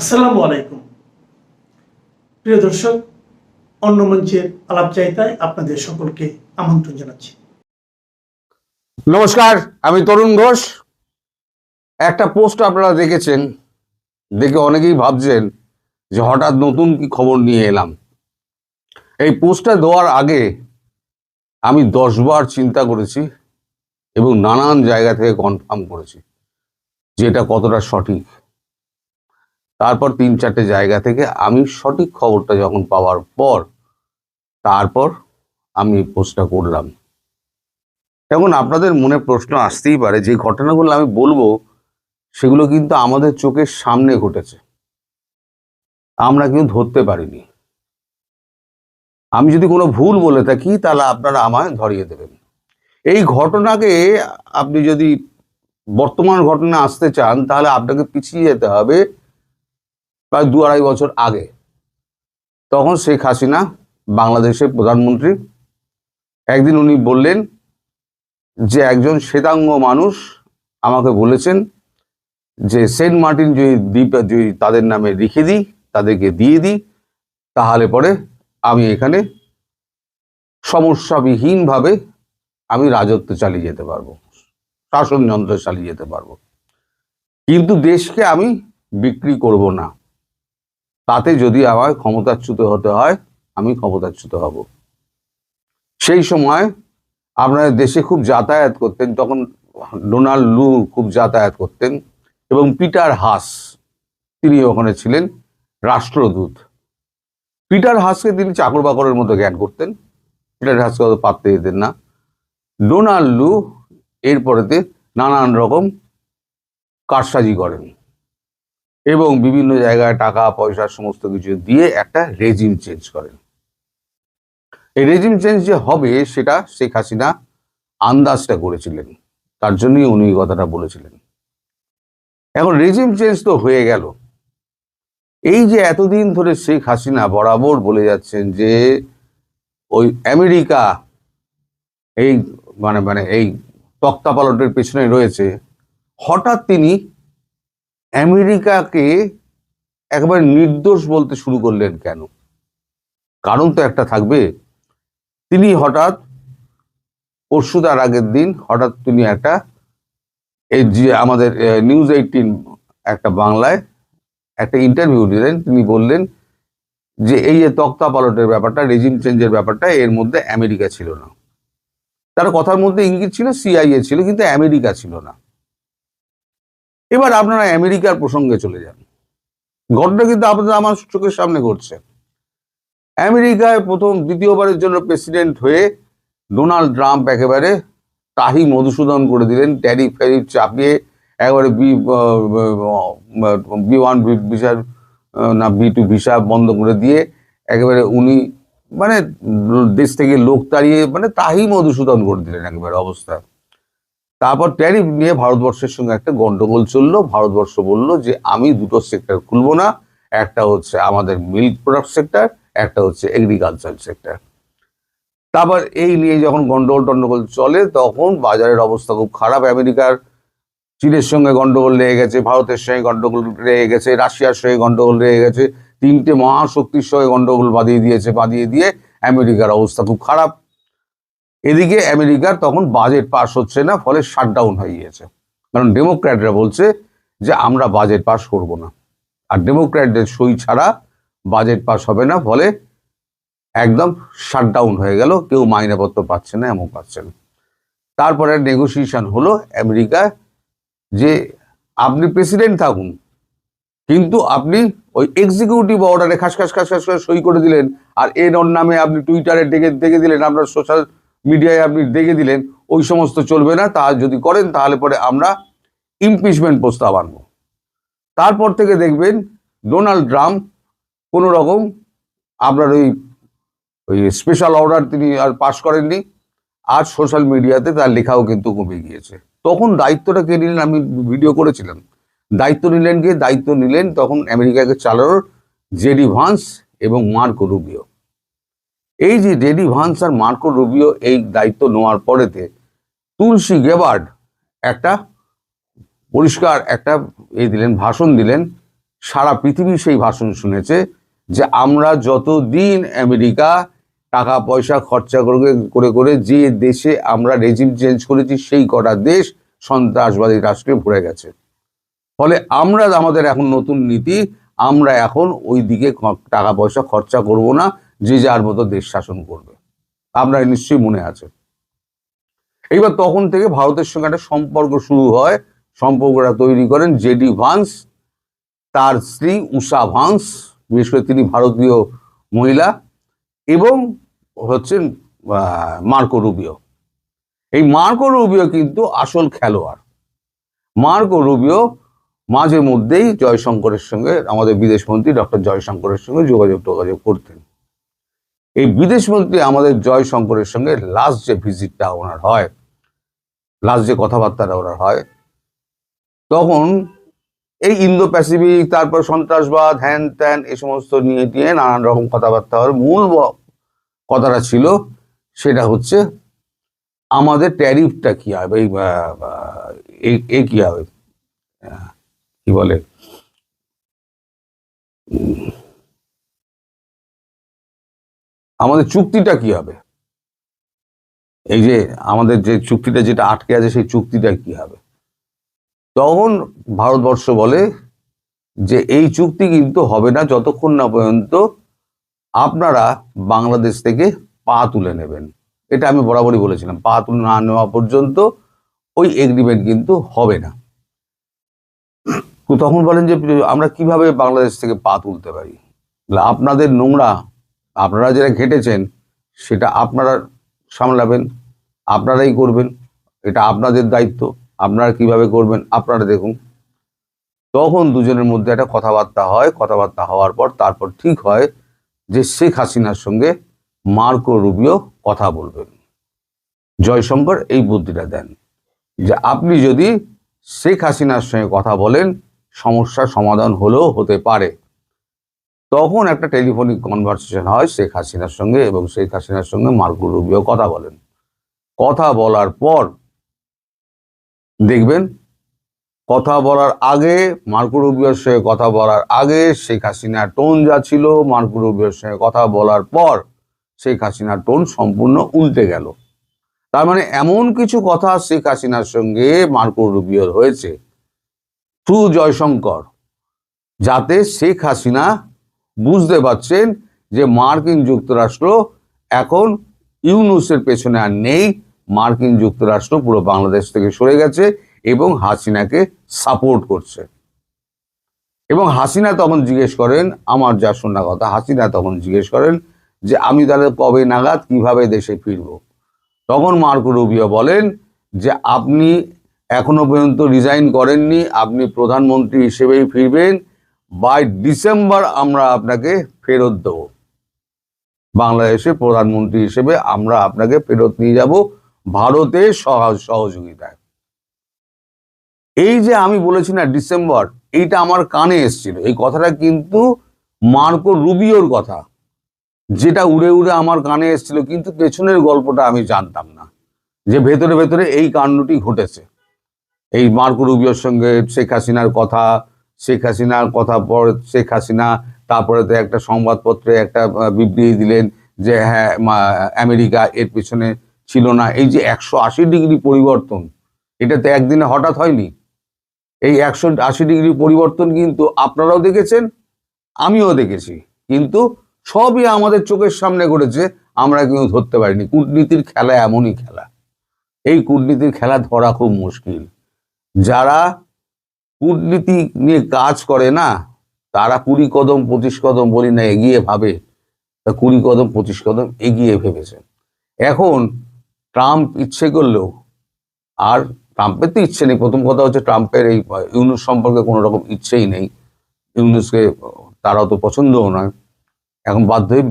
আসসালামু আলাইকুম। প্রিয় দর্শক, অন্য মঞ্চের আপনাদের সকলকে আমন্ত্রণ জানাচ্ছি। নমস্কার, আমি তরুণ ঘোষ। একটা পোস্ট আপনারা দেখেছেন, দেখে অনেকেই ভাবছেন যে হঠাৎ নতুন কি খবর নিয়ে এলাম। এই পোস্টটা দেওয়ার আগে আমি দশবার চিন্তা করেছি এবং নানান জায়গা থেকে কনফার্ম করেছি যে এটা কতটা সঠিক। তারপর তিন চারটে জায়গা থেকে আমি সঠিক খবরটা যখন পাওয়ার পর তারপর আমি পোস্টটা করলাম। এখন আপনাদের মনে প্রশ্ন আসতেই পারে, যে ঘটনাগুলো আমি বলব সেগুলো কিন্তু আমাদের চোখের সামনে ঘটেছে। আমরা কিন্তু ধরতে পারিনি। আমি যদি কোনো ভুল বলে থাকি, তাহলে আপনারা আমায় ধরিয়ে দেবেন। এই ঘটনাকে আপনি যদি বর্তমান ঘটনা আসতে চান, তাহলে আপনাকে পিছিয়ে যেতে হবে প্রায় দু আড়াই বছর আগে, তখন শেখ হাসিনা বাংলাদেশের প্রধানমন্ত্রী, একদিন উনি বললেন যে একজন শ্বেতাঙ্গ মানুষ আমাকে বলেছেন যে সেন্ট মার্টিন যদি দ্বীপ, যদি তাদের নামে লিখে দিই, তাদেরকে দিয়ে দিই, তাহলে পরে আমি এখানে সমস্যাবিহীনভাবে আমি রাজত্ব চালিয়ে যেতে পারব, শাসনযন্ত্র চালিয়ে যেতে পারব। কিন্তু দেশকে আমি বিক্রি করব না। তাতে যদি আমার ক্ষমতাচ্যুত হতে হয়, আমি ক্ষমতাচ্যুত হব। সেই সময় আপনার দেশে খুব যাতায়াত করতেন, তখন ডোনাল্ড লু খুব যাতায়াত করতেন এবং পিটার হাস, তিনি ওখানে ছিলেন রাষ্ট্রদূত। পিটার হাসকে তিনি চাকর বাকরের মতো জ্ঞান করতেন। পিটার হাসকে অত পাত্তে দিতেন না। ডোনাল্ড লু এরপরেতে নানান রকম কারসাজি করেন। এবং বিভিন্ন জায়গায় টাকা, পয়সা, সমস্ত কিছু দিয়ে একটা রেজিম চেঞ্জ করেন। এই রেজিম চেঞ্জ যে হবে, সেটা শেখ হাসিনা আন্দাজটা করেছিলেন। তার জন্যই উনি কথাটা বলেছিলেন। এখন রেজিম চেঞ্জ তো হয়ে গেল। এই যে এতদিন ধরে শেখ হাসিনা বরাবর বলে যাচ্ছেন যে, ওই আমেরিকা এই মানে মানে এই তক্তা পালটের পেছনে রয়েছে, হঠাৎ তিনি আমেরিকাকে একবার নির্দোষ বলতে শুরু করলেন কেন? কারণ তো একটা থাকবে। তিনি হঠাৎ পরশু তার আগের দিন হঠাৎ তিনি একটা এই যে আমাদের নিউজ এইটিন একটা বাংলায় একটা ইন্টারভিউ দিলেন। তিনি বললেন যে এই যে তক্তা পালটের ব্যাপারটা রেজিম চেঞ্জের ব্যাপারটা, এর মধ্যে আমেরিকা ছিল না। তার কথার মধ্যে ইঙ্গিত ছিল সিআইএ ছিল, কিন্তু আমেরিকা ছিল না। এবার আপনারা আমেরিকার প্রসঙ্গে চলে যান। ঘটনা কিন্তু আপনাদের আমার চোখের সামনে ঘটছে। আমেরিকায় প্রথম, দ্বিতীয়বারের জন্য প্রেসিডেন্ট হয়ে ডোনাল্ড ট্রাম্প একেবারে তাহি মধুসূদন করে দিলেন ট্যারিফ ফ্যারিফ চাপিয়ে একেবারে বি বি ওয়ান ভিসা না, বি টু ভিসা বন্ধ করে দিয়ে একেবারে উনি মানে দেশ থেকে লোক তাড়িয়ে মানে তাহি মধুসূদন করে দিলেন একেবারে অবস্থা। তারপর ট্যারিফ নিয়ে ভারতবর্ষের সঙ্গে একটা গন্ডগোল চলল। ভারতবর্ষ বলল যে, আমি দুটো সেক্টর খুলবো না। একটা হচ্ছে আমাদের মিল্ক প্রোডাক্ট সেক্টর একটা হচ্ছে এগ্রিকালচার সেক্টর তারপর এই নিয়ে যখন গন্ডগোল টন্ডগোল চলে, তখন বাজারের অবস্থা খুব খারাপ। আমেরিকার চীনের সঙ্গে গন্ডগোল লেগে গেছে, ভারতের সঙ্গে গন্ডগোল লেগে গেছে, রাশিয়ার সঙ্গে গন্ডগোল লেগে গেছে। তিনটে মহাশক্তির সঙ্গে গন্ডগোল বাঁধিয়ে দিয়েছে, বাঁধিয়ে দিয়ে আমেরিকার অবস্থা খুব খারাপ। এদিকে আমেরিকার তখন বাজেট পাস হচ্ছে না, ফলে শাটডাউন হয়ে গিয়েছে। কারণ ডেমোক্র্যাটরা বলছে যে, আমরা বাজেট পাস করব না। আর ডেমোক্র্যাটদের সই ছাড়া বাজেট পাস হবে না, ফলে একদম শাটডাউন হয়ে গেল। কেউ মাইনাপত্র পাচ্ছে না, এমন পাচ্ছে না। তারপরে নেগোসিয়েশন হলো আমেরিকা যে, আপনি প্রেসিডেন্ট থাকুন, কিন্তু আপনি ওই এক্সিকিউটিভ অর্ডারে খাস খাস খাস খাস সই করে দিলেন, আর এর নামে আপনি টুইটারে ডেকে দেখে দিলেন আপনার সোশ্যাল মিডিয়ায় আপনি দেখে দিলেন, ওই সমস্ত চলবে না, তা যদি করেন, তাহলে পরে আমরা ইমপিচমেন্ট প্রস্তাব আনব। তারপর থেকে দেখবেন ডোনাল্ড ট্রাম্প কোনো রকম আপনার ওই ওই স্পেশাল অর্ডার তিনি আর পাশ করেননি, আর সোশ্যাল মিডিয়াতে তার লেখাও কিন্তু কমে গিয়েছে। তখন দায়িত্বটা কে নিলেন? আমি ভিডিও করেছিলাম। দায়িত্ব নিলেন কে? দায়িত্ব নিলেন তখন আমেরিকাকে চালানোর জেডি ভান্স এবং মার্কো রুবিও। এই যে ডেডি ভান্স আর মার্কো রুবিও এই দায়িত্ব নেওয়ার পরেতে তুলসী গেবার্ড একটা পরিষ্কার একটা এই দিলেন, ভাষণ দিলেন। সারা পৃথিবী সেই ভাষণ শুনেছে যে আমরা যতদিন আমেরিকা টাকা, পয়সা খরচা করে করে করে যে দেশে আমরা রেজিম চেঞ্জ করেছি, সেই কটা দেশ সন্ত্রাসবাদী রাষ্ট্রে ভরে গেছে। ফলে আমরা আমাদের এখন নতুন নীতি, আমরা এখন ওই দিকে টাকা, পয়সা খরচা করব না। যে যার মতো দেশ শাসন করবে। আপনার নিশ্চয়ই মনে আছে। এইবার তখন থেকে ভারতের সঙ্গে একটা সম্পর্ক শুরু হয়। সম্পর্কটা তৈরি করেন জেডি ভান্স, তার স্ত্রী উষা ভান্স, বিশেষ করে তিনি ভারতীয় মহিলা, এবং হচ্ছেন মার্কো রুবিও। এই মার্কো রুবিও কিন্তু আসল খেলোয়াড়। মার্কো রুবিও মাঝে মধ্যেই জয়শঙ্করের সঙ্গে আমাদের বিদেশমন্ত্রী ডক্টর জয়শঙ্করের সঙ্গে যোগাযোগ টোগাযোগ করতেন। এই বিদেশমন্ত্রী আমাদের জয়শঙ্করের সঙ্গে লাস্ট যে ভিজিটটা ওনার হয়, লাস্ট যে কথাবার্তাটা ওনার হয়, তখন এই ইন্দো প্যাসিফিক তারপর সন্ত্রাসবাদ, হ্যান ত্যান, এ সমস্ত নিয়ে টিয়ে নানান রকম কথাবার্তা হয় মূল কথাটা ছিল, সেটা হচ্ছে আমাদের ট্যারিফটা কি হবে, এই এ- কি হবে কি বলে? আমাদের চুক্তিটা কি হবে? এই যে আমাদের যে চুক্তিটা যেটা আটকে আছে, সেই চুক্তিটা কি হবে? তখন ভারতবর্ষ বলে যে এই চুক্তি কিন্তু হবে না যতক্ষণ না পর্যন্ত আপনারা বাংলাদেশ থেকে পা তুলে নেবেন। এটা আমি বরাবরই বলেছিলাম, পা তুলে না নেওয়া পর্যন্ত ওই এগ্রিমেন্ট কিন্তু হবে না। তো তখন বলেন যে আমরা কীভাবে বাংলাদেশ থেকে পা তুলতে পারি? আপনাদের নোংরা আপনারা যেটা ঘেটেছেন, সেটা আপনারা সামলাবেন, আপনারাই করবেন, এটা আপনাদের দায়িত্ব, আপনারা কীভাবে করবেন আপনারা দেখুন। তখন দুজনের মধ্যে একটা কথাবার্তা হয়, কথাবার্তা হওয়ার পর তারপর ঠিক হয় যে শেখ হাসিনার সঙ্গে মার্কো রুবিও কথা বলবেন। জয়শঙ্কর এই বুদ্ধিটা দেন যে আপনি যদি শেখ হাসিনার সঙ্গে কথা বলেন, সমস্যার সমাধান হলেও হতে পারে। তখন একটা টেলিফোনিক কনভারসেশন হয় শেখ হাসিনার সঙ্গে এবং শেখ হাসিনার সঙ্গে মার্কো রুবিও কথা বলেন। কথা বলার পর দেখবেন, কথা বলার আগে, মার্কো রুবিওর সঙ্গে কথা বলার আগে শেখ হাসিনার টোন যা ছিল, মার্কো রুবিওর সঙ্গে কথা বলার পর শেখ হাসিনার টোন সম্পূর্ণ উল্টে গেল। তার মানে এমন কিছু কথা শেখ হাসিনার সঙ্গে মার্কো রুবিওর হয়েছে। থ্রু জয়শঙ্কর, যাতে শেখ হাসিনা বুঝতে পারছেন যে মার্কিন যুক্তরাষ্ট্র এখন ইউনুসের পেছনে আর নেই। মার্কিন যুক্তরাষ্ট্র পুরো বাংলাদেশ থেকে সরে গেছে এবং হাসিনাকে সাপোর্ট করছে। এবং হাসিনা তখন জিজ্ঞেস করেন, আমার যা শোনা কথা, হাসিনা তখন জিজ্ঞেস করেন যে, আমি তাহলে কবে নাগাদ কীভাবে দেশে ফিরব? তখন মার্কো রুবিও বলেন যে, আপনি এখনও পর্যন্ত রিজাইন করেননি, আপনি প্রধানমন্ত্রী হিসেবেই ফিরবেন বাই ডিসেম্বর আমরা আপনাকে ফেরত দেবো। বাংলাদেশে প্রধানমন্ত্রী হিসেবে আমরা আপনাকে ফেরত নিয়ে যাব ভারতের সহ- সহযোগিতায়। এই যে আমি বলেছি না ডিসেম্বর এইটা আমার কানে এসেছিল। এই কথাটা কিন্তু মার্কো রুবিওর কথা। যেটা উড়ে উড়ে আমার কানে এসেছিল, কিন্তু পেছনের গল্পটা আমি জানতাম না। যে ভেতরে ভেতরে এই কাণ্ডটি ঘটেছে। এই মার্কো রুবিওর সঙ্গে শেখ হাসিনার কথা শেখ হাসিনার কথা পর শেখ হাসিনা, তারপরে তো একটা সংবাদপত্রে একটা বিবৃতি দিলেন যে হ্যাঁ আমেরিকা এর পেছনে ছিল না। এই যে একশো আশি ডিগ্রি পরিবর্তন, এটা তো একদিনে হঠাৎ হয়নি। এই একশো আশি ডিগ্রি পরিবর্তন কিন্তু আপনারাও দেখেছেন, আমিও দেখেছি। কিন্তু সবই আমাদের চোখের সামনে ঘটেছে, আমরা কিন্তু ধরতে পারিনি। কূটনীতির খেলা এমনই খেলা। এই কূটনীতির খেলা ধরা খুব মুশকিল। যারা কূটনীতি নিয়ে কাজ করে না, তারা কুড়ি কদম, পঁচিশ কদম বলি না, এগিয়ে ভাবে। তা কুড়ি কদম, পঁচিশ কদম এগিয়ে ভেবেছে। এখন ট্রাম্প ইচ্ছে করলেও, আর ট্রাম্পের তো ইচ্ছে নেই। প্রথম কথা হচ্ছে ট্রাম্পের এই ইউনুস সম্পর্কে কোনো রকম ইচ্ছেই নেই। ইউনুসকে তারাও তো পছন্দও নয়। এখন বাধ্য হয়ে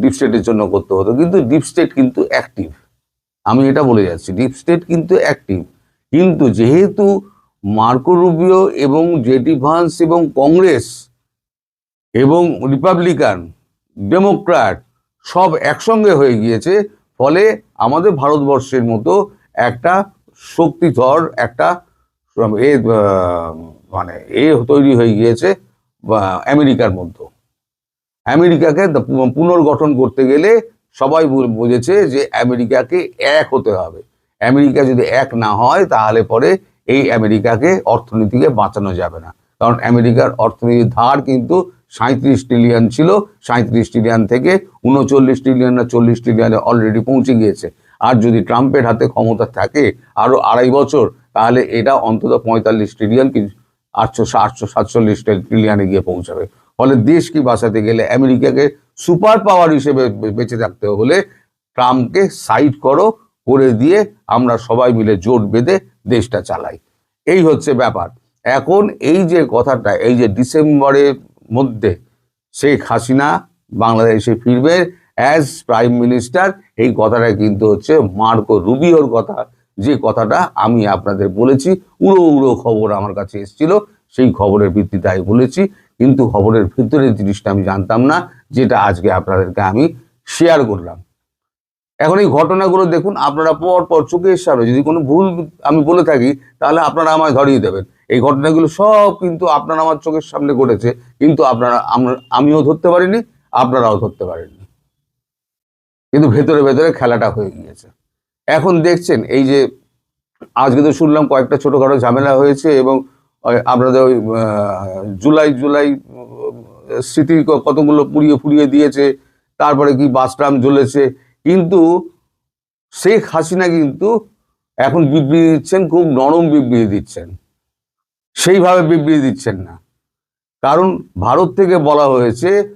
ডিপ স্টেটের জন্য করতে হতো। কিন্তু ডিপ স্টেট কিন্তু অ্যাক্টিভ। আমি এটা বলে যাচ্ছি, ডিপ স্টেট কিন্তু অ্যাক্টিভ। কিন্তু যেহেতু মার্কো রুবিও এবং জেডি ভান্স এবং কংগ্রেস এবং রিপাবলিকান, ডেমোক্র্যাট সব একসঙ্গে হয়ে গিয়েছে, ফলে আমাদের ভারতবর্ষের মতো একটা শক্তিধর, একটা, এ মানে এ তৈরি হয়ে গিয়েছে আমেরিকার মধ্যে। আমেরিকাকে পুনর্গঠন করতে গেলে সবাই বুঝেছে যে আমেরিকাকে এক হতে হবে। আমেরিকা যদি এক না হয়, তাহলে পরে এই আমেরিকাকে অর্থনীতিকে বাঁচানো যাবে না। কারণ আমেরিকার অর্থনীতির ধার কিন্তু সাঁত্রিশ ট্রিলিয়ন ছিল। সাঁত্রিশ ট্রিলিয়ন থেকে উনচল্লিশ ট্রিলিয়ন না চল্লিশ ট্রিলিয়নে অলরেডি পৌঁছে গিয়েছে। আর যদি ট্রাম্পের হাতে ক্ষমতা থাকে আরও আড়াই বছর, তাহলে এটা অন্তত পঁয়তাল্লিশ ট্রিলিয়ন কি আটশো আটশো সাতচল্লিশ ট্রিলিয়নে গিয়ে পৌঁছাবে। ফলে দেশ কি বাঁচাতে গেলে আমেরিকাকে সুপার পাওয়ার হিসেবে বেঁচে থাকতে হলে ট্রাম্পকে সাইড করো, করে দিয়ে আমরা সবাই মিলে জোট বেঁধে দেশটা চালাই। এই হচ্ছে ব্যাপার। এখন এই যে কথাটা, এই যে ডিসেম্বরের মধ্যে শেখ হাসিনা বাংলাদেশে ফিরবে অ্যাজ প্রাইম মিনিস্টার এই কথাটা কিন্তু হচ্ছে মার্কো রুবিওর কথা। যে কথাটা আমি আপনাদের বলেছি, উড়ো উড়ো খবর আমার কাছে এসেছিল, সেই খবরের ভিত্তিতে আমি বলেছি, কিন্তু খবরের ভিতরের জিনিসটা আমি জানতাম না, যেটা আজকে আপনাদেরকে আমি শেয়ার করলাম। এখন এই ঘটনাগুলো দেখুন, আপনারা পর পর চোখের সামনে, যদি কোনো ভুল আমি বলে থাকি, তাহলে আপনারা আমায় ধরিয়ে দেবেন। এই ঘটনাগুলো সব কিন্তু আপনারা আমার চোখের সামনে ঘটেছে, কিন্তু আপনারা আমিও ধরতে পারিনি, আপনারাও ধরতে পারেননি। কিন্তু ভেতরে ভেতরে খেলাটা হয়ে গিয়েছে। এখন দেখছেন, এই যে, আজকে তো শুনলাম কয়েকটা ছোটোখাটো ঝামেলা হয়েছে এবং আপনাদের ওই জুলাই জুলাই স্মৃতি কতগুলো পুড়িয়ে পুড়িয়ে দিয়েছে, তারপরে কি বাস ট্রাম জ্বলেছে কিন্তু শেখ হাসিনা কিন্তু এখন বিবৃতি দিচ্ছেন, খুব নরম বিবৃতি দিচ্ছেন। সেইভাবে বিবৃতি দিচ্ছেন না। কারণ ভারত থেকে বলা হয়েছে,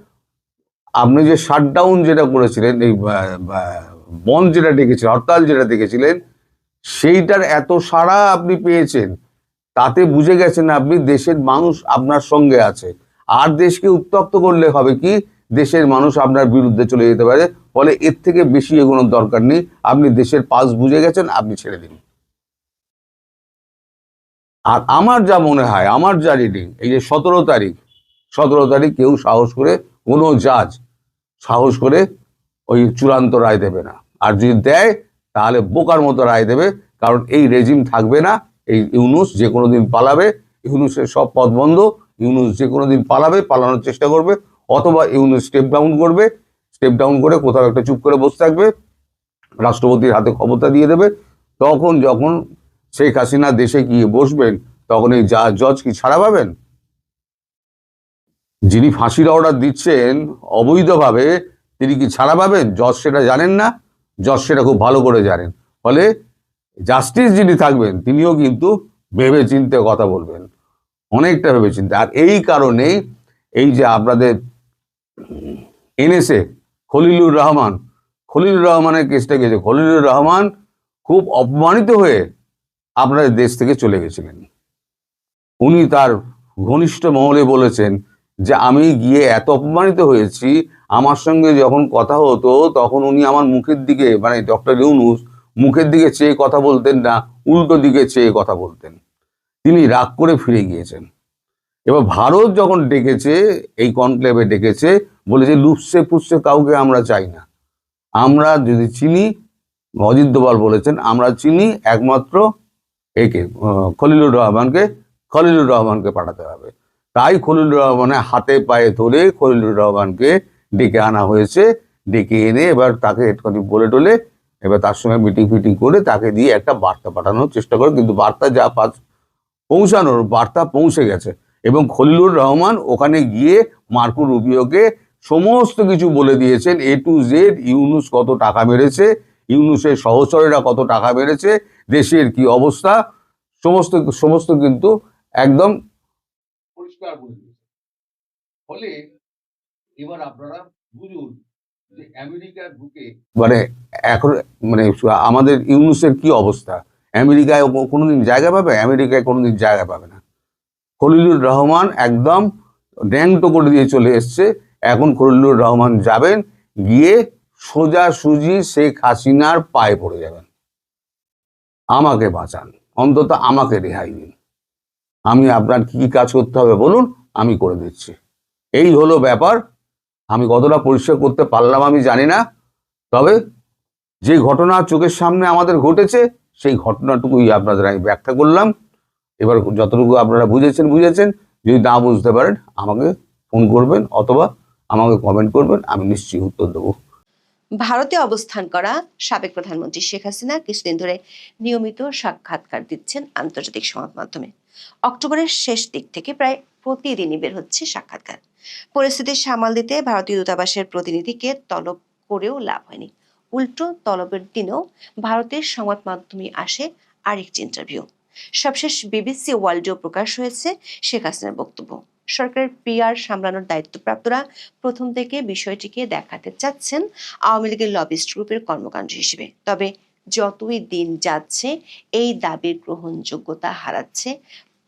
আপনি যে শাটডাউন যেটা করেছিলেন, এই, বা- বা- বন্ধ যেটা ডেকেছিলেন, হরতাল যেটা ডেকেছিলেন, সেইটার এত সাড়া আপনি পেয়েছেন, তাতে বুঝে গেছেন আপনি দেশের মানুষ আপনার সঙ্গে আছে। আর দেশকে উত্তপ্ত করলে হবে কি? দেশের মানুষ আপনার বিরুদ্ধে চলে যেতে পারে। ফলে এর থেকে বেশি এগোনোর দরকার নেই। আপনি দেশের পাস বুঝে গেছেন, আপনি ছেড়ে দিন। আর আমার যা মনে হয়, আমার যা রিডিং এই যে সতেরো তারিখ সতেরো তারিখ কেউ সাহস করে, কোনো জাজ সাহস করে ওই চূড়ান্ত রায় দেবে না। আর যদি দেয়, তাহলে বোকার মতো রায় দেবে, কারণ এই রেজিম থাকবে না, এই ইউনুস যে কোনো দিন পালাবে, ইউনুসের সব পথ বন্ধ, ইউনুস যে কোনো দিন পালাবে, পালানোর চেষ্টা করবে, অথবা ইউনুস স্টেপ ডাউন করবে স্টেপ ডাউন করে কোথাও একটা চুপ করে বসে থাকবে, রাষ্ট্রপতির হাতে ক্ষমতা দিয়ে দেবে, তখন যখন শেখ হাসিনা দেশে গিয়ে বসবেন, তখন এই যা জজ কি ছাড়া পাবেন? যিনি ফাঁসির অর্ডার দিচ্ছেন, অবৈধভাবে তিনি কি ছাড়া পাবেন? জজ সেটা জানেন না, জজ সেটা খুব ভালো করে জানেন। ফলে জাস্টিস যিনি থাকবেন, তিনিও কিন্তু ভেবে চিন্তে কথা বলবেন। অনেকটা ভেবে চিন্তে আর এই কারণেই এই যে আপনাদের এনেসে খলিলুর রহমান। খলিলুর রহমানের কেসটা গেছে খলিলুর রহমান খুব অপমানিত হয়ে আপনাদের দেশ থেকে চলে গেছিলেন। উনি তার ঘনিষ্ঠ মহলে বলেছেন যে, আমি গিয়ে এত অপমানিত হয়েছি, আমার সঙ্গে যখন কথা হতো, তখন উনি আমার মুখের দিকে মানে ডক্টর ইউনুস মুখের দিকে চেয়ে কথা বলতেন না, উল্টো দিকে চেয়ে কথা বলতেন। তিনি রাগ করে ফিরে গিয়েছেন। এবার ভারত যখন ডেকেছে, এই কনক্লেভে ডেকেছে বলেছে, লুপসে পুষছে কাউকে আমরা চাই না। আমরা যদি চিনি, অজিত দোভাল বলেছেন, আমরা চিনি একমাত্র একে খলিলুর রহমানকে খলিলুর রহমানকে পাঠাতে হবে। তাই খলিলুর রহমানের হাতে পায়ে ধরে খলিলুর রহমানকে ডেকে আনা হয়েছে। ডেকে এনে এবার তাকে একটুখানি বলে টলে, এবার তার সঙ্গে মিটিং ফিটিং করে তাকে দিয়ে একটা বার্তা পাঠানোর চেষ্টা করে। কিন্তু বার্তা যা পৌঁছানোর বার্তা পৌঁছে গেছে। এবং খলিলুর রহমান ওখানে গিয়ে মার্কো রুবিওকে সমস্ত কিছু বলে দিয়েছেন এ টু জেড ইউনুস কত টাকা মেরেছে ইউনুসের সহচরেরা কত টাকা মেরেছে দেশের কি অবস্থা সমস্ত সমস্ত কিন্তু একদম পরিষ্কার করে দিয়েছে। ফলে এবার আপনারা বুঝুন যে আমেরিকা ঢুকে মানে এখন মানে আমাদের ইউনুসের কি অবস্থা? আমেরিকায় কোনোদিন জায়গা পাবে? আমেরিকায় কোনোদিন জায়গা পাবে না। খলিলুর রহমান একদম ন্যাংটো করে দিয়ে চলে এসছে। এখন খলিলুর রহমান যাবেন, গিয়ে সোজা সুজি শেখ হাসিনার পায়ে পড়ে যাবেন। আমাকে বাঁচান, অন্তত আমাকে রেহাই দিন। আমি আপনার কি কি কাজ করতে হবে বলুন, আমি করে দিচ্ছি। এই হলো ব্যাপার। আমি কতটা পরিষ্কার করতে পারলাম আমি জানি না, তবে যে ঘটনা চোখের সামনে আমাদের ঘটেছে, সেই ঘটনাটুকুই আপনাদের আমি ব্যাখ্যা করলাম। এবার যতটুকু আপনারা বুঝেছেন বুঝেছেন। যদি না বুঝতে পারেন, আমাকে ফোন করবেন অথবা আমাকে কমেন্ট করবেন, আমি নিশ্চয়ই উত্তর দেবো। ভারতে অবস্থান করা সাবেক প্রধানমন্ত্রী শেখ হাসিনা কিছুদিন ধরে নিয়মিত সাক্ষাৎকার দিচ্ছেন আন্তর্জাতিক সংবাদ মাধ্যমে। অক্টোবরের শেষ দিক থেকে প্রায় প্রতিদিনই বের হচ্ছে সাক্ষাৎকার। পরিস্থিতি সামাল দিতে ভারতীয় দূতাবাসের প্রতিনিধিকে তলব করেও লাভ হয়নি। উল্টো তলবের দিনেও ভারতের সংবাদ মাধ্যমে আসে আরেকটি ইন্টারভিউ সবশেষ বিবিসি ওয়ার্ল্ডেও প্রকাশ হয়েছে শেখ হাসিনার বক্তব্য। সরকারের পিআর সামলানোর দায়িত্বপ্রাপ্তরা প্রথম থেকে বিষয়টিকে দেখাতে চাচ্ছেন আওয়ামী লীগের লবিস্ট গ্রুপের কর্মকাণ্ড হিসেবে। তবে যতই দিন যাচ্ছে, এই দাবির গ্রহণযোগ্যতা হারাচ্ছে,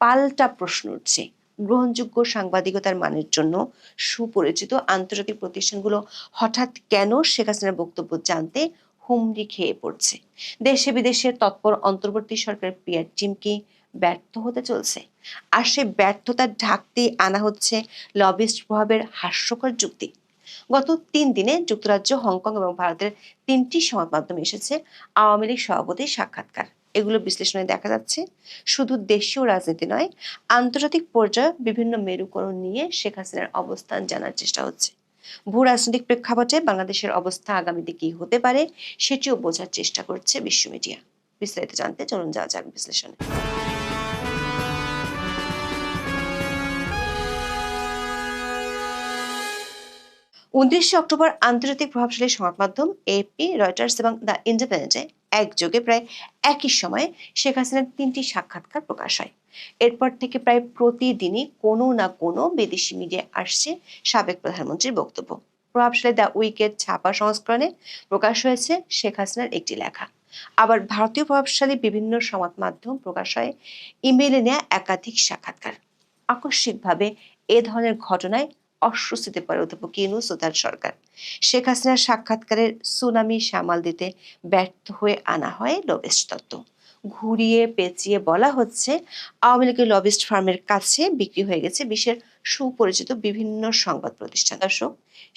পাল্টা প্রশ্ন উঠছে। গ্রহণযোগ্য সাংবাদিকতার মানের জন্য সুপরিচিত আন্তর্জাতিক প্রতিষ্ঠানগুলো হঠাৎ কেন শেখ হাসিনার বক্তব্য জানতে হুমড়ি খেয়ে পড়ছে? দেশে বিদেশের তৎপর অন্তর্বর্তী সরকারের পিয়ার টিম কি ব্যর্থ হতে চলছে? আর সে ব্যর্থতা ঢাকতেই আনা হচ্ছে লবিস্ট প্রভাবের হাস্যকর যুক্তি। গত তিন দিনে যুক্তরাজ্য, হংকং এবং ভারতের তিনটি সংবাদ মাধ্যমে এসেছে আওয়ামী লীগ সভাপতির সাক্ষাৎকার। এগুলো বিশ্লেষণে দেখা যাচ্ছে শুধু দেশীয় রাজনীতি নয়, আন্তর্জাতিক পর্যায়ে বিভিন্ন মেরুকরণ নিয়ে শেখ হাসিনার অবস্থান জানার চেষ্টা হচ্ছে। ভূ রাজনৈতিক প্রেক্ষাপটে বাংলাদেশের অবস্থা আগামীতে কি হতে পারে সেটিও বোঝার চেষ্টা করছে বিশ্ব মিডিয়া। বিস্তারিত জানতে চলুন যাওয়া যাক বিশ্লেষণে। উনত্রিশে অক্টোবর আন্তর্জাতিক প্রভাবশালী সংবাদ মাধ্যম এপি রয়টার্স এবং দ্য ইন্ডিপেন্ডেন্টে একযোগে প্রায় একই সময়ে শেখ হাসিনার তিনটি সাক্ষাৎকার প্রকাশ হয়। এরপর থেকে প্রায় প্রতিদিনই কোনো না কোনো বিদেশি মিডিয়ায় আসছে সাবেক প্রধানমন্ত্রীর বক্তব্য। প্রভাবশালী দ্য উইকেট ছাপা সংস্করণে প্রকাশ হয়েছে শেখ হাসিনার একটি লেখা। আবার ভারতীয় প্রভাবশালী বিভিন্ন সংবাদ মাধ্যম প্রকাশ হয় ইমেইলে নেওয়া একাধিক সাক্ষাৎকার। আকস্মিকভাবে এ ধরনের ঘটনায় অস্বস্তিতে পড়ে অধ্যাপক ইউনুস ও তার সরকার। শেখ হাসিনার সাক্ষাৎকারের সুনামি সামাল দিতে ব্যর্থ হয়ে আনা হয় লবিস্ট তত্ত্ব। ঘুরিয়ে পেঁচিয়ে বলা হচ্ছে, আওয়ামী লীগের লবিস্ট ফার্মের কাছে বিক্রি হয়ে গেছে বিশ্বের সুপরিচিত বিভিন্ন সংবাদ প্রতিষ্ঠান। দর্শক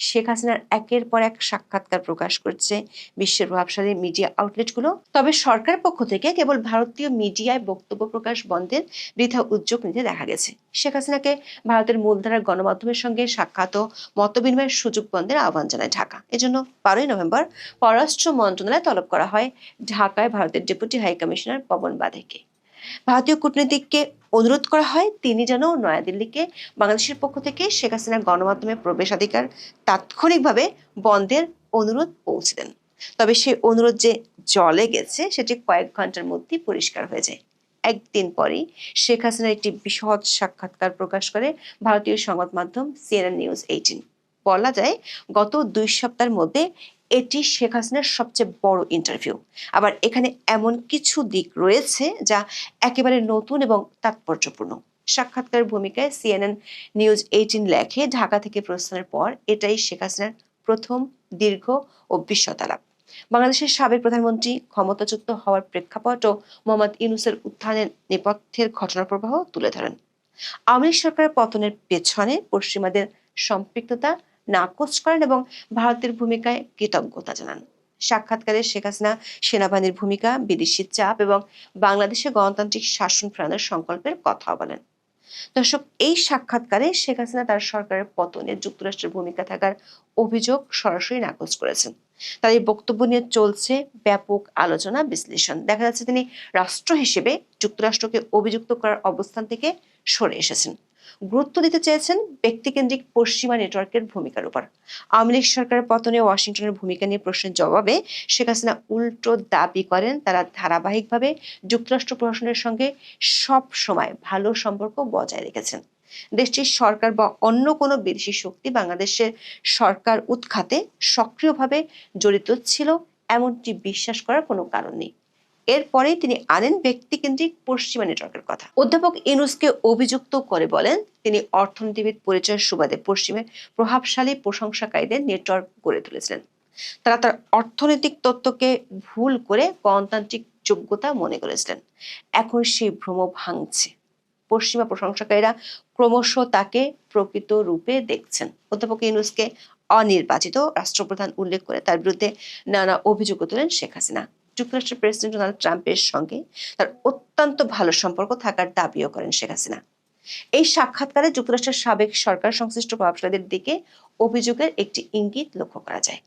শেখ হাসিনার একের পর এক সাক্ষাৎকার প্রকাশ করছে বিশ্বের প্রভাবশালী মিডিয়া আউটলেটগুলো তবে সরকারের পক্ষ থেকে কেবল ভারতীয় মিডিয়ায় বক্তব্য প্রকাশ বন্ধের বৃথা উদ্যোগ নিতে দেখা গেছে। শেখ হাসিনাকে ভারতের মূলধারার গণমাধ্যমের সঙ্গে সাক্ষাৎ ও মতবিনিময়ের সুযোগ বন্ধের আহ্বান জানায় ঢাকা। এজন্য বারোই নভেম্বর পররাষ্ট্র মন্ত্রণালয়ে তলব করা হয় ঢাকায় ভারতের ডেপুটি হাই কমিশনার পবন বাধেকে। ভারতীয় কূটনীতিককে অনুরোধ করা হয়, তিনি যেন নয়াদিল্লিকে বাংলাদেশের পক্ষ থেকে শেখ হাসিনার গণমাধ্যমে প্রবেশাধিকার তাৎক্ষণিকভাবে বন্ধের অনুরোধ পৌঁছে দেন। তবে সেই অনুরোধ যে জলে গেছে, সেটি কয়েক ঘণ্টার মধ্যেই পরিষ্কার হয়ে যায়। একদিন পরই শেখ হাসিনার একটি বিশদ সাক্ষাৎকার প্রকাশ করে ভারতীয় সংবাদ মাধ্যম সিএনএন নিউজ এইটিন। বলা যায়, গত দুই সপ্তাহের মধ্যে এটি শেখ হাসিনার সবচেয়ে বড় ইন্টারভিউ আবার এখানে এমন কিছু দিক রয়েছে যা একেবারে নতুন এবং তাৎপর্যপূর্ণ। সাক্ষাৎকার ভূমিকায় সিএনএন নিউজ এইটিন লেখে, ঢাকা থেকে প্রস্থানের পর এটাই শেখ হাসিনার প্রথম দীর্ঘ ও বাংলাদেশের সাবেক প্রধানমন্ত্রী ক্ষমতাচ্যুত হওয়ার প্রেক্ষাপট ও মোহাম্মদ ইউনুসের উত্থানের নেপথ্যের ঘটনা প্রবাহ তুলে ধরেন। আওয়ামী সরকারের পতনের পেছনে পশ্চিমাদের সম্পৃক্ততা নাকচ করেন এবং ভারতের ভূমিকায় কৃতজ্ঞতা জানান। সাক্ষাৎকারে শেখ হাসিনা সেনাবাহিনীর ভূমিকা, বিদেশি চাপ এবং বাংলাদেশে গণতান্ত্রিক শাসন ফেরানোর সংকল্পের কথা বলেন। দর্শক, এই সাক্ষাৎকারে শেখ হাসিনা তার সরকারের পতনে যুক্তরাষ্ট্রের ভূমিকা থাকার অভিযোগ সরাসরি নাকচ করেছেন। তার এই বক্তব্য নিয়ে চলছে ব্যাপক আলোচনা, বিশ্লেষণ। দেখা যাচ্ছে তিনি রাষ্ট্র হিসেবে যুক্তরাষ্ট্রকে অভিযুক্ত করার অবস্থান থেকে সরে এসেছেন। গুরুত্ব দিতে চেয়েছেন ব্যক্তিকেন্দ্রিক পশ্চিমা নেটওয়ার্কের ভূমিকার উপর। আওয়ামী লীগ সরকারের পতনে ওয়াশিংটনের ভূমিকা নিয়ে প্রশ্নের জবাবে শেখ হাসিনা উল্টো দাবি করেন, তারা ধারাবাহিকভাবে যুক্তরাষ্ট্র প্রশাসনের সঙ্গে সব সময় ভালো সম্পর্ক বজায় রেখেছেন। দেশটির সরকার বা অন্য কোনো বিদেশি শক্তি বাংলাদেশের সরকার উৎখাতে সক্রিয়ভাবে জড়িত ছিল, এমনটি বিশ্বাস করার কোনো কারণ নেই। এরপরেই তিনি আনেন ব্যক্তিকেন্দ্রিক পশ্চিমা নেটওয়ার্কের কথা। অধ্যাপক ইনুসকে অভিযুক্ত করে বলেন, তিনি অর্থনীতিবিদ পরিচয়ের সুবাদে পশ্চিমের প্রভাবশালী প্রশংসাকারীদের নেটওয়ার্ক গড়ে তুলেছিলেন। তারা তার অর্থনৈতিক তত্ত্বকে ভুল করে গণতান্ত্রিক যোগ্যতা মনে করেছিলেন। এখন সেই ভ্রম ভাঙছে। পশ্চিমা প্রশংসাকারীরা ক্রমশ তাকে প্রকৃত রূপে দেখছেন। অধ্যাপক ইউনুসকে অনির্বাচিত রাষ্ট্রপ্রধান উল্লেখ করে তার বিরুদ্ধে নানা অভিযোগ তোলেন শেখ হাসিনা। যুক্তরাষ্ট্রের প্রেসিডেন্ট ডোনাল্ড ট্রাম্পের সঙ্গে তার অত্যন্ত ভালো সম্পর্ক থাকার দাবিও করেন শেখ হাসিনা। এই সাক্ষাৎকারে যুক্তরাষ্ট্রের সাবেক সরকার সংশ্লিষ্ট প্রভাবশালীদের দিকে অভিযোগের একটি ইঙ্গিত লক্ষ্য করা যায়।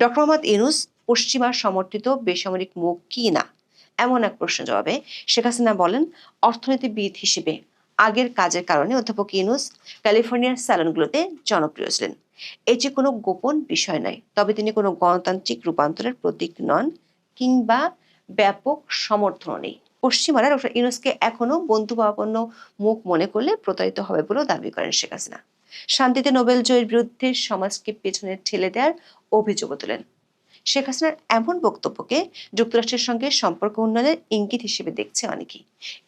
ডক্টর মোহাম্মদ ইউনুস, পশ্চিমা সমর্থিত বেসামরিক মুখ কি না? এমন এক প্রশ্ন জবাবে শেখ হাসিনা বলেন, অর্থনীতিবিদ হিসেবে আগের কাজের কারণে অধ্যাপক ইউনুস ক্যালিফোর্নিয়ার স্যালনগুলোতে জনপ্রিয় ছিলেন। এটি কোনো গোপন বিষয় নয়, তবে তিনি কোনো গণতান্ত্রিক রূপান্তরের প্রতীক নন। কিংবা ব্যাপক সমর্থন নেই। পশ্চিমারা ডক্টর ইউনুসকে এখনও বন্ধুভাবাপন্ন মুখ মনে করলে প্রতারিত হবে বলেও দাবি করেন শেখ হাসিনা। শান্তিতে নোবেল জয়ের বিরুদ্ধে সমাজকে পেছনে ঠেলে দেওয়ার অভিযোগও তোলেন। শেখ হাসিনার এমন বক্তব্যকে যুক্তরাষ্ট্রের সঙ্গে সম্পর্ক উন্নয়নের ইঙ্গিত হিসেবে দেখছে অনেকেই।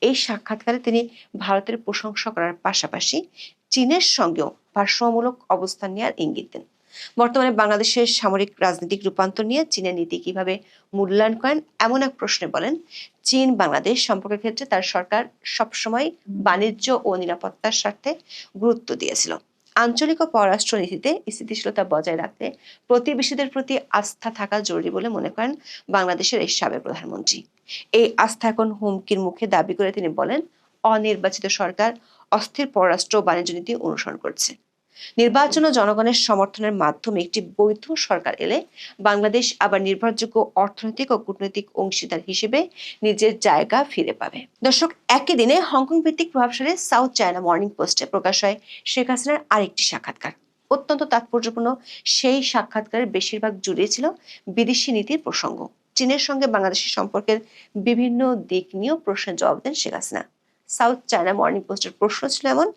এই সাক্ষাৎকারে তিনি ভারতের প্রশংসা করার পাশাপাশি চীনের সঙ্গেও ভারসাম্যমূলক অবস্থান নেওয়ার ইঙ্গিত দেন। বর্তমানে বাংলাদেশের সামরিক রাজনৈতিক রূপান্তর নিয়ে চীনের নীতি কীভাবে মূল্যায়ন করেন, এমন এক প্রশ্নে বলেন, চীন বাংলাদেশ সম্পর্কের ক্ষেত্রে তার সরকার সবসময় বাণিজ্য ও নিরাপত্তার স্বার্থে গুরুত্ব দিয়েছিল। আঞ্চলিক ও পররাষ্ট্র নীতিতে স্থিতিশীলতা বজায় রাখতে প্রতিবেশীদের প্রতি আস্থা থাকা জরুরি বলে মনে করেন বাংলাদেশের এই সাবেক প্রধানমন্ত্রী। এই আস্থা এখন হুমকির মুখে দাবি করে তিনি বলেন, অনির্বাচিত সরকার অস্থির পররাষ্ট্র বাণিজ্য নীতি অনুসরণ করছে। নির্বাচন ও জনগণের সমর্থনের মাধ্যমে একটি বৈধ সরকার এলে বাংলাদেশ আবার নির্ভরযোগ্য অর্থনৈতিক ও কূটনৈতিক অংশীদার হিসেবে নিজের জায়গা ফিরে পাবে। দর্শক, একই দিনে হংকং ভিত্তিক প্রভাবশালী সাউথ চায়না মর্নিং পোস্টে প্রকাশ হয় শেখ হাসিনার আরেকটি সাক্ষাৎকার। অত্যন্ত তাৎপর্যপূর্ণ সেই সাক্ষাৎকারের বেশিরভাগ জুড়ে ছিল বিদেশি নীতির প্রসঙ্গ। চীনের সঙ্গে বাংলাদেশের সম্পর্কের বিভিন্ন দিক নিয়েও প্রশ্নের জবাব দেন Sheikh Hasina. South China Morning পোস্টের প্রশ্ন ছিল এমন,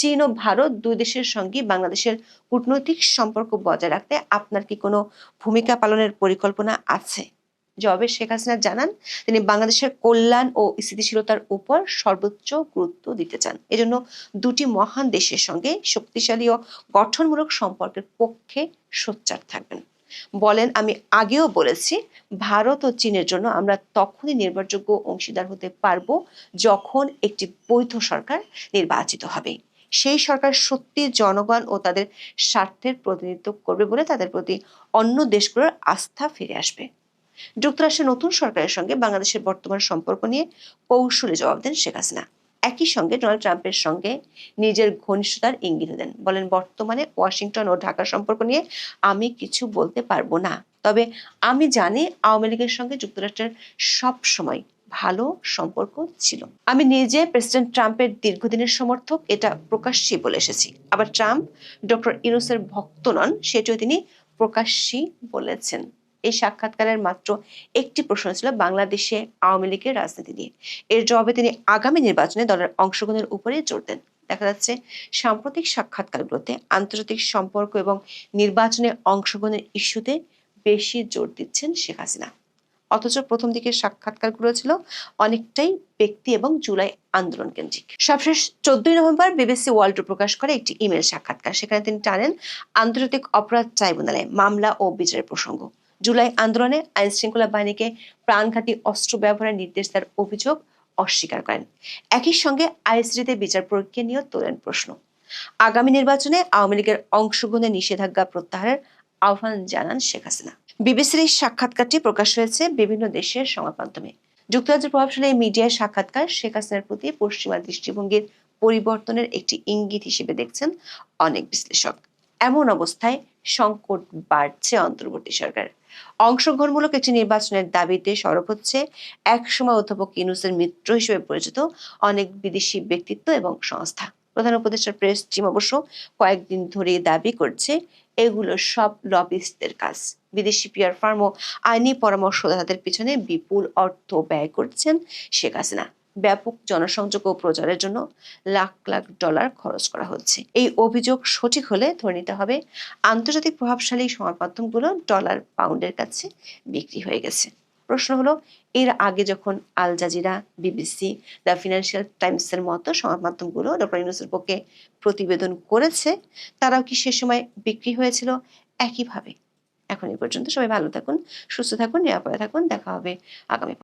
চীন ও ভারত দুই দেশের সঙ্গে বাংলাদেশের কূটনৈতিক সম্পর্ক বজায় রাখতে আপনার কি কোনো ভূমিকা পালনের পরিকল্পনা আছে? জবাবে শেখ হাসিনা জানান, তিনি বাংলাদেশের কল্যাণ ও স্থিতিশীলতার উপর সর্বোচ্চ গুরুত্ব দিতে চান। এজন্য দুটি মহান দেশের সঙ্গে শক্তিশালী ও গঠনমূলক সম্পর্কের পক্ষে সোচ্চার থাকবেন। বলেন, আমি আগেও বলেছি, ভারত ও চীনের জন্য আমরা তখনই নির্ভরযোগ্য অংশীদার হতে পারব যখন একটি বৈধ সরকার নির্বাচিত হবে। সেই সরকার সত্যি জনগণ ও তাদের স্বার্থের প্রতিনিধিত্ব করবে বলে তাদের প্রতি অন্য দেশগুলোর আস্থা ফিরে আসবে। যুক্তরাষ্ট্রের নতুন সরকারের সঙ্গে বাংলাদেশের বর্তমান সম্পর্ক নিয়ে কৌশলে জবাব দেন শেখ হাসিনা। একই সঙ্গে ডোনাল্ড ট্রাম্পের সঙ্গে নিজের ঘনিষ্ঠতার ইঙ্গিত দেন। বলেন, বর্তমানে ওয়াশিংটন ও ঢাকার সম্পর্ক নিয়ে আমি কিছু বলতে পারব না। তবে আমি জানি আওয়ামী লীগের সঙ্গে যুক্তরাষ্ট্রের সব সময় ভালো সম্পর্ক ছিল। আমি নিজে প্রেসিডেন্ট ট্রাম্পের দীর্ঘদিনের সমর্থক, এটা প্রকাশ্যে বলে এসেছি। আবার ট্রাম্প ডক্টর ইউনুসের ভক্ত নন, সেটিও তিনি প্রকাশ্যেই বলেছেন। এই সাক্ষাৎকারের মাত্র একটি প্রশ্ন ছিল বাংলাদেশে আওয়ামী লীগের রাজনীতি নিয়ে। এর জবাবে তিনি আগামী নির্বাচনে দলের অংশগ্রহণের উপরে জোর দেন। দেখা যাচ্ছে সাম্প্রতিক সাক্ষাৎকারগুলোতে আন্তর্জাতিক সম্পর্ক এবং নির্বাচনে অংশগ্রহণের ইস্যুতে বেশি জোর দিচ্ছেন শেখ হাসিনা। অথচ প্রথম দিকের সাক্ষাৎকারগুলো ছিল অনেকটাই ব্যক্তি এবং জুলাই আন্দোলন কেন্দ্রিক। সবশেষ চোদ্দই নভেম্বর বিবিসি ওয়ার্ল্ড প্রকাশ করে একটি ইমেল সাক্ষাৎকার। সেখানে তিনি টানেন আন্তর্জাতিক অপরাধ ট্রাইব্যুনালে মামলা ও বিচারের প্রসঙ্গ। জুলাই আন্দোলনে আইন শৃঙ্খলা বাহিনীকে প্রাণঘাতী অস্ত্র ব্যবহারের নির্দেশ দেওয়ার অভিযোগ অস্বীকার করেন। একই সঙ্গে আইএসডিতে বিচার প্রক্রিয়া নিয়েও তোলেন প্রশ্ন। আগামী নির্বাচনে আওয়ামী লীগের অংশগ্রহণের নিষেধাজ্ঞা প্রত্যাহারের আহ্বান জানান শেখ হাসিনা। বিবিসির এই সাক্ষাৎকারটি প্রকাশ হয়েছে বিভিন্ন দেশের সংবাদ মাধ্যমে। যুক্তরাজ্যের প্রভাবশালী এই মিডিয়ার সাক্ষাৎকার শেখ হাসিনার প্রতি পশ্চিমা দৃষ্টিভঙ্গির পরিবর্তনের একটি ইঙ্গিত হিসেবে দেখছেন অনেক বিশ্লেষক। এমন অবস্থায় সংকট বাড়ছে অন্তর্বর্তী সরকার অংশগ্রহণমূলক একটি নির্বাচনের দাবিতে সরব হচ্ছে একসময় অধ্যাপক ইউনুসের মিত্র হিসেবে পরিচিত অনেক বিদেশি ব্যক্তিত্ব এবং সংস্থা। প্রধান উপদেষ্টার প্রেস টিম অবশ্য কয়েকদিন ধরে দাবি করছে, এগুলো সব লবিস্টদের কাজ। বিদেশি পিয়ার ফার্ম ও আইনি পরামর্শদাতাদের পিছনে বিপুল অর্থ ব্যয় করছেন শেখ হাসিনা। ব্যাপক জনসংযোগ ও প্রচারের জন্য লাখ লাখ ডলার খরচ করা হচ্ছে। এই অভিযোগ সঠিক হলে ধরে নিতে হবে আন্তর্জাতিক প্রভাবশালী সংবাদ মাধ্যমগুলো ডলার পাউন্ডের কাছে বিক্রি হয়ে গেছে। প্রশ্ন হলো, এর আগে যখন Al Jazeera, BBC, the Financial টাইমসের মতো সংবাদ মাধ্যমগুলো ডক্টর ইউনুসের পক্ষে প্রতিবেদন করেছে, তারাও কি সে সময় বিক্রি হয়েছিল? একইভাবে। এখন এই পর্যন্ত সবাই ভালো থাকুন, সুস্থ থাকুন, নিরাপদে থাকুন, দেখা হবে আগামী